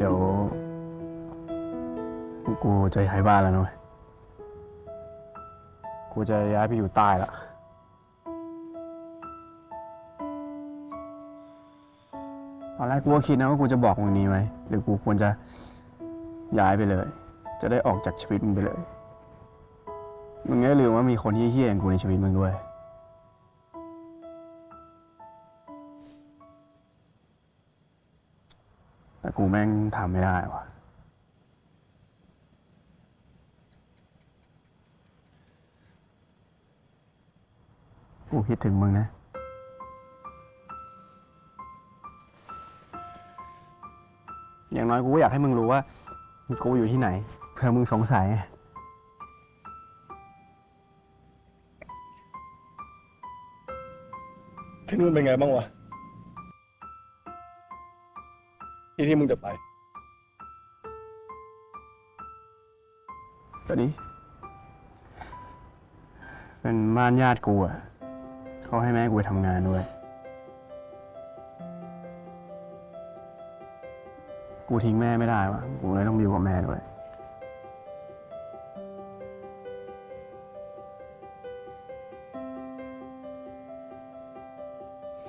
เดี๋ยว กูจะย้ายบ้านแล้วนะเว้ยกูจะย้ายไปอยู่ใต้ละตอนแรกกูก็คิดนะว่ากูจะบอกมึงนี้ไหมหรือกูควรจะย้ายไปเลย จะได้ออกจากชีวิตมึงไปเลย มึงไม่ลืมว่ามีคนที่เฮี้ยๆอย่างกูในชีวิตมึงด้วย แต่กูแม่งทำไม่ได้วะกูคิดถึงมึงนะ อย่างน้อยกูก็อยากให้มึงรู้ว่า กูอยู่ที่ไหน เพื่อมึงสงสัย ที่นู่นเป็นไงบ้างวะ ที่ที่มึงจะไป ก็ดี เป็นบ้านญาติกูอะเขาให้แม่กูไปทำงานด้วย กูทิ้งแม่ไม่ได้วะกูเลยต้องอยู่กับแม่ด้วย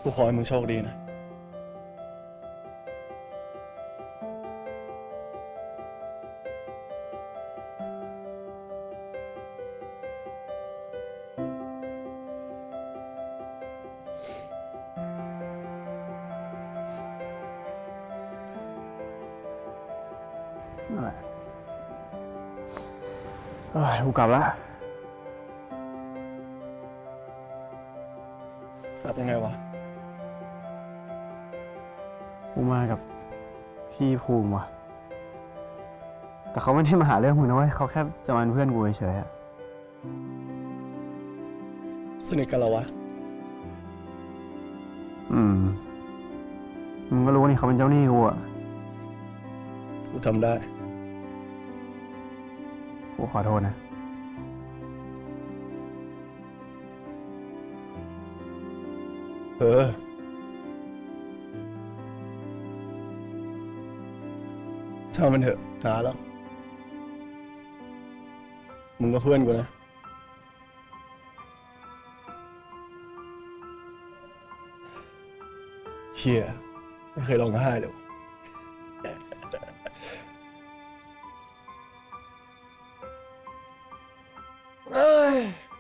กูขอให้มึงโชคดีนะ นั่นแหละเอ้ยกูกลับละกลับยังไงวะ กูมากับพี่ภูมิว่ะ แต่เขาไม่ได้มาหาเรื่องมึงนะเว้ยเขาแค่จะมาเป็นเพื่อนกูเฉยๆอะสนิทกันเหรอวะ อืม มึงก็รู้นี่เขาเป็นเจ้าหนี้กูอะกูจำได้ กูขอโทษนะเออ ช่างมันเถอะนาแล้ว มึงก็เพื่อนกูนะ เฮียไม่เคยร้องไห้เลย 哎。